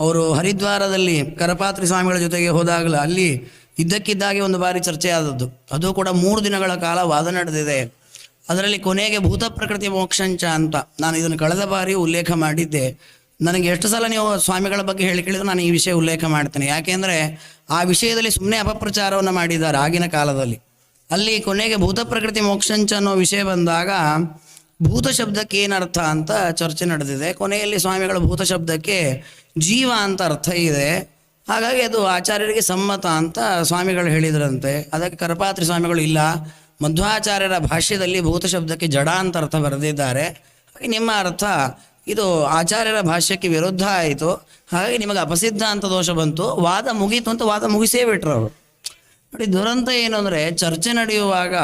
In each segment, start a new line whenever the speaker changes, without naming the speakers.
ಅವರು ಹರಿದ್ವಾರದಲ್ಲಿ ಕರಪಾತ್ರಿ ಸ್ವಾಮಿಗಳ ಜೊತೆಗೆ ಹೋದಾಗಲೂ ಅಲ್ಲಿ ಇದ್ದಕ್ಕಿದ್ದಾಗೆ ಒಂದು ಬಾರಿ ಚರ್ಚೆ ಆದದ್ದು ಅದು ಕೂಡ ಮೂರು ದಿನಗಳ ಕಾಲ ವಾದ ನಡೆದಿದೆ. ಅದರಲ್ಲಿ ಕೊನೆಗೆ ಭೂತ ಪ್ರಕೃತಿ ಮೋಕ್ಷಂಚ ಅಂತ ನಾನು ಇದನ್ನು ಕಳೆದ ಬಾರಿ ಉಲ್ಲೇಖ ಮಾಡಿದ್ದೆ. ನನಗೆ ಎಷ್ಟು ಸಲ ನೀವು ಸ್ವಾಮಿಗಳ ಬಗ್ಗೆ ಹೇಳಿ ಕೇಳಿದ್ರೆ ನಾನು ಈ ವಿಷಯ ಉಲ್ಲೇಖ ಮಾಡ್ತೇನೆ. ಯಾಕೆಂದರೆ ಆ ವಿಷಯದಲ್ಲಿ ಸುಮ್ಮನೆ ಅಪಪ್ರಚಾರವನ್ನು ಮಾಡಿದ್ದಾರೆ ಆಗಿನ ಕಾಲದಲ್ಲಿ. ಅಲ್ಲಿ ಕೊನೆಗೆ ಭೂತ ಪ್ರಕೃತಿ ಮೋಕ್ಷಂಚ ಅನ್ನೋ ವಿಷಯ ಬಂದಾಗ ಭೂತ ಶಬ್ದಕ್ಕೆ ಏನರ್ಥ ಅಂತ ಚರ್ಚೆ ನಡೆದಿದೆ. ಕೊನೆಯಲ್ಲಿ ಸ್ವಾಮಿಗಳ ಭೂತ ಶಬ್ದಕ್ಕೆ ಜೀವ ಅಂತ ಅರ್ಥ ಇದೆ. ಹಾಗಾಗಿ ಅದು ಆಚಾರ್ಯರಿಗೆ ಸಮ್ಮತ ಅಂತ ಸ್ವಾಮಿಗಳು ಹೇಳಿದ್ರಂತೆ. ಅದಕ್ಕೆ ಕರಪಾತ್ರಿ ಸ್ವಾಮಿಗಳು ಇಲ್ಲ, ಮಧ್ವಾಚಾರ್ಯರ ಭಾಷ್ಯದಲ್ಲಿ ಭೂತ ಶಬ್ದಕ್ಕೆ ಜಡ ಅಂತ ಅರ್ಥ ಬರೆದಿದ್ದಾರೆ. ಹಾಗೆ ನಿಮ್ಮ ಅರ್ಥ, ಇದು ಆಚಾರ್ಯರ ಭಾಷ್ಯಕ್ಕೆ ವಿರುದ್ಧ ಆಯಿತು. ಹಾಗಾಗಿ ನಿಮಗೆ ಅಪಸಿದ್ಧ ಅಂತ ದೋಷ ಬಂತು. ವಾದ ಮುಗೀತು ಅಂತ ವಾದ ಮುಗಿಸೇ ಬಿಟ್ರು ಅವರು. ನೋಡಿ ದುರಂತ ಏನು ಅಂದರೆ ಚರ್ಚೆ ನಡೆಯುವಾಗ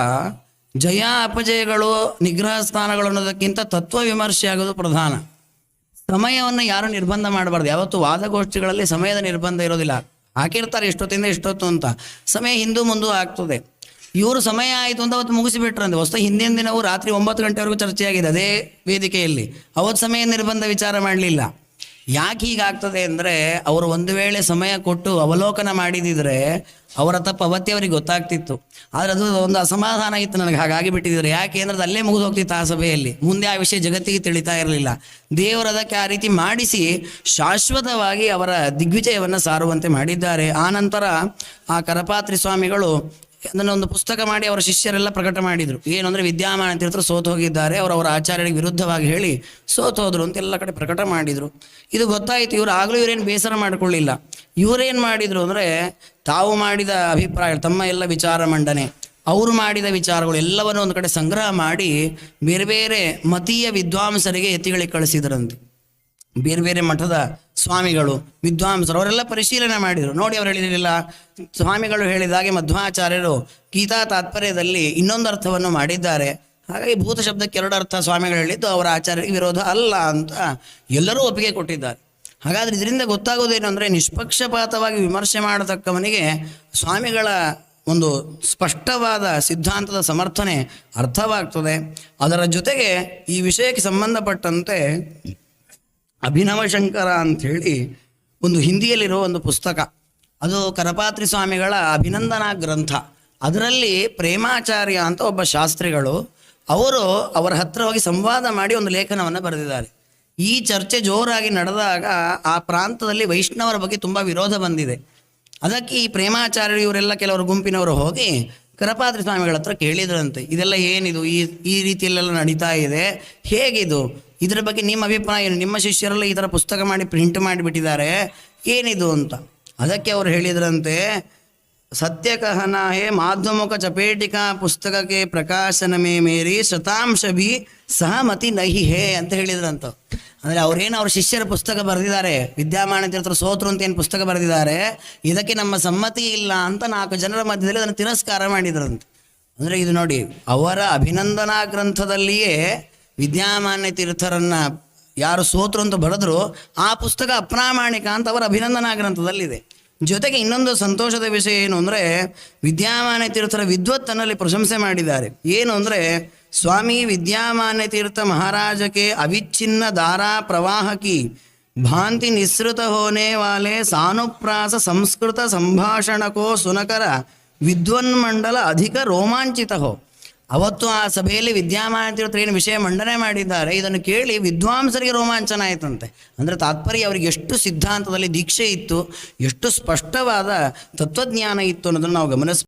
ಜಯ ಅಪಜಯಗಳು ನಿಗ್ರಹ ಸ್ಥಾನಗಳು ಅನ್ನೋದಕ್ಕಿಂತ ತತ್ವ ವಿಮರ್ಶೆ ಆಗೋದು ಪ್ರಧಾನ. ಸಮಯವನ್ನು ಯಾರು ನಿರ್ಬಂಧ ಮಾಡಬಾರ್ದು. ಯಾವತ್ತು ವಾದಗೋಷ್ಠಿಗಳಲ್ಲಿ ಸಮಯದ ನಿರ್ಬಂಧ ಇರೋದಿಲ್ಲ. ಹಾಕಿರ್ತಾರೆ ಇಷ್ಟೊತ್ತಿಂದ ಇಷ್ಟೊತ್ತು ಅಂತ. ಸಮಯ ಹಿಂದೂ ಮುಂದೂ ಆಗ್ತದೆ. ಇವರು ಸಮಯ ಆಯಿತು ಅಂತ ಅವತ್ತು ಮುಗಿಸಿಬಿಟ್ರಂತೆ. ಹೊಸ ಹಿಂದಿನ ದಿನವೂ ರಾತ್ರಿ ಒಂಬತ್ತು ಗಂಟೆವರೆಗೂ ಚರ್ಚೆಯಾಗಿದೆ ಅದೇ ವೇದಿಕೆಯಲ್ಲಿ. ಅವತ್ತು ಸಮಯ ನಿರ್ಬಂಧ ವಿಚಾರ ಮಾಡಲಿಲ್ಲ. ಯಾಕೆ ಹೀಗಾಗ್ತದೆ ಅಂದರೆ ಅವರು ಒಂದು ವೇಳೆ ಸಮಯ ಕೊಟ್ಟು ಅವಲೋಕನ ಮಾಡಿದಿದ್ರೆ ಅವರ ತಪ್ಪು ಅವತ್ತೇ ಅವರಿಗೆ ಗೊತ್ತಾಗ್ತಿತ್ತು. ಆದರೆ ಅದು ಒಂದು ಅಸಮಾಧಾನ ಇತ್ತು ನನಗೆ, ಹಾಗಾಗಿ ಬಿಟ್ಟಿದ್ದಾರೆ ಯಾಕೆ ಅಂದ್ರೆ ಅದು ಅಲ್ಲೇ ಮುಗಿದು ಹೋಗ್ತಿತ್ತು ಆ ಸಭೆಯಲ್ಲಿ. ಮುಂದೆ ಆ ವಿಷಯ ಜಗತ್ತಿಗೆ ತಿಳಿತಾ ಇರಲಿಲ್ಲ. ದೇವರು ಅದಕ್ಕೆ ಆ ರೀತಿ ಮಾಡಿಸಿ ಶಾಶ್ವತವಾಗಿ ಅವರ ದಿಗ್ವಿಜಯವನ್ನು ಸಾರುವಂತೆ ಮಾಡಿದ್ದಾರೆ. ಆ ನಂತರ ಆ ಕರಪಾತ್ರಿ ಸ್ವಾಮಿಗಳು ಅದನ್ನು ಒಂದು ಪುಸ್ತಕ ಮಾಡಿ ಅವರ ಶಿಷ್ಯರೆಲ್ಲ ಪ್ರಕಟ ಮಾಡಿದ್ರು. ಏನು ವಿದ್ಯಾಮಾನ ವಿದ್ಯಾಮಾನ ತೀರ್ಥರು ಸೋತು ಹೋಗಿದ್ದಾರೆ, ಅವರು ಅವರ ಆಚಾರ್ಯರಿಗೆ ವಿರುದ್ಧವಾಗಿ ಹೇಳಿ ಸೋತು ಹೋದ್ರು ಅಂತ ಎಲ್ಲ ಕಡೆ ಪ್ರಕಟ ಮಾಡಿದ್ರು. ಇದು ಗೊತ್ತಾಯಿತು, ಇವರು ಆಗಲೂ ಇವರೇನು ಬೇಸರ ಮಾಡಿಕೊಳ್ಳಿಲ್ಲ. ಇವರೇನು ಮಾಡಿದ್ರು ಅಂದ್ರೆ ತಾವು ಮಾಡಿದ ಅಭಿಪ್ರಾಯ, ತಮ್ಮ ಎಲ್ಲ ವಿಚಾರ ಮಂಡನೆ, ಅವರು ಮಾಡಿದ ವಿಚಾರಗಳು ಎಲ್ಲವನ್ನು ಒಂದು ಕಡೆ ಸಂಗ್ರಹ ಮಾಡಿ ಬೇರೆ ಬೇರೆ ಮತೀಯ ವಿದ್ವಾಂಸರಿಗೆ ಎತ್ತಿಗಳಿಗೆ ಕಳಿಸಿದ್ರಂತೆ. ಬೇರೆ ಬೇರೆ ಮಠದ ಸ್ವಾಮಿಗಳು, ವಿದ್ವಾಂಸರು, ಅವರೆಲ್ಲ ಪರಿಶೀಲನೆ ಮಾಡಿದರು. ನೋಡಿ ಅವರು ಹೇಳಿರಲಿಲ್ಲ ಸ್ವಾಮಿಗಳು ಹೇಳಿದಾಗೆ ಮಧ್ವಾಚಾರ್ಯರು ಗೀತಾ ತಾತ್ಪರ್ಯದಲ್ಲಿ ಇನ್ನೊಂದು ಅರ್ಥವನ್ನು ಮಾಡಿದ್ದಾರೆ. ಹಾಗಾಗಿ ಭೂತ ಶಬ್ದಕ್ಕೆ ಎರಡು ಅರ್ಥ ಸ್ವಾಮಿಗಳು ಹೇಳಿದ್ದು, ಅವರ ಆಚಾರ್ಯ ವಿರೋಧ ಅಲ್ಲ ಅಂತ ಎಲ್ಲರೂ ಒಪ್ಪಿಗೆ ಕೊಟ್ಟಿದ್ದಾರೆ. ಹಾಗಾದ್ರೆ ಇದರಿಂದ ಗೊತ್ತಾಗೋದೇನು ಅಂದರೆ, ನಿಷ್ಪಕ್ಷಪಾತವಾಗಿ ವಿಮರ್ಶೆ ಮಾಡತಕ್ಕವನಿಗೆ ಸ್ವಾಮಿಗಳ ಒಂದು ಸ್ಪಷ್ಟವಾದ ಸಿದ್ಧಾಂತದ ಸಮರ್ಥನೆ ಅರ್ಥವಾಗ್ತದೆ. ಅದರ ಜೊತೆಗೆ ಈ ವಿಷಯಕ್ಕೆ ಸಂಬಂಧಪಟ್ಟಂತೆ ಅಭಿನವ ಶಂಕರ ಅಂಥೇಳಿ ಒಂದು ಹಿಂದಿಯಲ್ಲಿರೋ ಒಂದು ಪುಸ್ತಕ. ಅದು ಕರಪಾತ್ರಿ ಸ್ವಾಮಿಗಳ ಅಭಿನಂದನಾ ಗ್ರಂಥ. ಅದರಲ್ಲಿ ಪ್ರೇಮಾಚಾರ್ಯ ಅಂತ ಒಬ್ಬ ಶಾಸ್ತ್ರಿಗಳು, ಅವರು ಅವರ ಹತ್ರ ಹೋಗಿ ಸಂವಾದ ಮಾಡಿ ಒಂದು ಲೇಖನವನ್ನು ಬರೆದಿದ್ದಾರೆ. ಈ ಚರ್ಚೆ ಜೋರಾಗಿ ನಡೆದಾಗ ಆ ಪ್ರಾಂತದಲ್ಲಿ ವೈಷ್ಣವರ ಬಗ್ಗೆ ತುಂಬ ವಿರೋಧ ಬಂದಿದೆ. ಅದಕ್ಕೆ ಈ ಪ್ರೇಮಾಚಾರ್ಯರು ಇವರೆಲ್ಲ ಕೆಲವರು ಗುಂಪಿನವರು ಹೋಗಿ ಕರಪಾತ್ರಿ ಸ್ವಾಮಿಗಳ ಹತ್ರ ಕೇಳಿದ್ರಂತೆ, ಇದೆಲ್ಲ ಏನಿದು? ಈ ಈ ರೀತಿಯಲ್ಲೆಲ್ಲ ನಡೀತಾ ಇದೆ. ಹೇಗಿದು? ಇದರ ಬಗ್ಗೆ ನಿಮ್ಮ ಅಭಿಪ್ರಾಯ ಏನು? ನಿಮ್ಮ ಶಿಷ್ಯರೆಲ್ಲ ಈ ಥರ ಪುಸ್ತಕ ಮಾಡಿ ಪ್ರಿಂಟ್ ಮಾಡಿಬಿಟ್ಟಿದ್ದಾರೆ. ಏನಿದು ಅಂತ. ಅದಕ್ಕೆ ಅವರು ಹೇಳಿದ್ರಂತೆ ಸತ್ಯ ಕಹನ ಹೇ ಮಾಧ್ಯಮುಖ ಚಪೇಟಿಕಾ ಪುಸ್ತಕಕ್ಕೆ ಪ್ರಕಾಶನ ಮೇ ಮೇರಿ ಶತಾಂಶ ಬಿ ಸಹಮತಿ ನಹಿ ಹೇ ಅಂತ ಹೇಳಿದ್ರಂತ ಅಂದರೆ ಅವ್ರೇನು ಅವ್ರ ಶಿಷ್ಯರ ಪುಸ್ತಕ ಬರೆದಿದ್ದಾರೆ? ವಿದ್ಯಾಮಾನ ತೀರ್ಥರು ಸೋತರು ಅಂತ ಏನು ಪುಸ್ತಕ ಬರೆದಿದ್ದಾರೆ? ಇದಕ್ಕೆ ನಮ್ಮ ಸಮ್ಮತಿ ಇಲ್ಲ ಅಂತ ನಾಲ್ಕು ಜನರ ಮಧ್ಯದಲ್ಲಿ ಅದನ್ನು ತಿರಸ್ಕಾರ ಮಾಡಿದ್ರಂತೆ. ಅಂದರೆ ಇದು ನೋಡಿ, ಅವರ ಅಭಿನಂದನಾ ಗ್ರಂಥದಲ್ಲಿಯೇ ವಿದ್ಯಾಮಾನ್ಯ ತೀರ್ಥರನ್ನು ಯಾರು ಸೋತರು ಅಂತ ಬರೆದ್ರು ಆ ಪುಸ್ತಕ ಅಪ್ರಾಮಾಣಿಕ ಅಂತ ಅವರ ಅಭಿನಂದನಾ ಗ್ರಂಥದಲ್ಲಿದೆ. ಜೊತೆಗೆ ಇನ್ನೊಂದು ಸಂತೋಷದ ವಿಷಯ ಏನು ಅಂದರೆ ವಿದ್ಯಾಮಾನ ತೀರ್ಥರ ವಿದ್ವತ್ತನ್ನಲ್ಲಿ ಪ್ರಶಂಸೆ ಮಾಡಿದ್ದಾರೆ. ಏನು ಅಂದರೆ ಸ್ವಾಮಿ ವಿದ್ಯಾಮಾನ ತೀರ್ಥ ಮಹಾರಾಜಕ್ಕೆ ಅವಿಚ್ಛಿನ್ನ ಧಾರಾ ಪ್ರವಾಹಕಿ ಭಾಂತಿ ನಿಸೃತ ಹೋನೆ ವಾಲೆ ಸಾನುಪ್ರಾಸ ಸಂಸ್ಕೃತ ಸಂಭಾಷಣಕೋ ಸುನಕರ ವಿದ್ವನ್ಮಂಡಲ ಅಧಿಕ ರೋಮಾಂಚಿತ ಹೋ. ಅವತ್ತು ಆ ಸಭೆಯಲ್ಲಿ ವಿದ್ಯಾಮಾನ ತೀರ್ಥರು ಏನು ವಿಷಯ ಮಂಡನೆ ಮಾಡಿದ್ದಾರೆ, ಇದನ್ನು ಕೇಳಿ ವಿದ್ವಾಂಸರಿಗೆ ರೋಮಾಂಚನ ಆಯಿತಂತೆ ಅಂದರೆ ತಾತ್ಪರ್ಯ ಅವರಿಗೆ ಎಷ್ಟು ಸಿದ್ಧಾಂತದಲ್ಲಿ ದೀಕ್ಷೆ ಇತ್ತು, ಎಷ್ಟು ಸ್ಪಷ್ಟವಾದ ತತ್ವಜ್ಞಾನ ಇತ್ತು ಅನ್ನೋದನ್ನು ನಾವು ಗಮನಿಸ್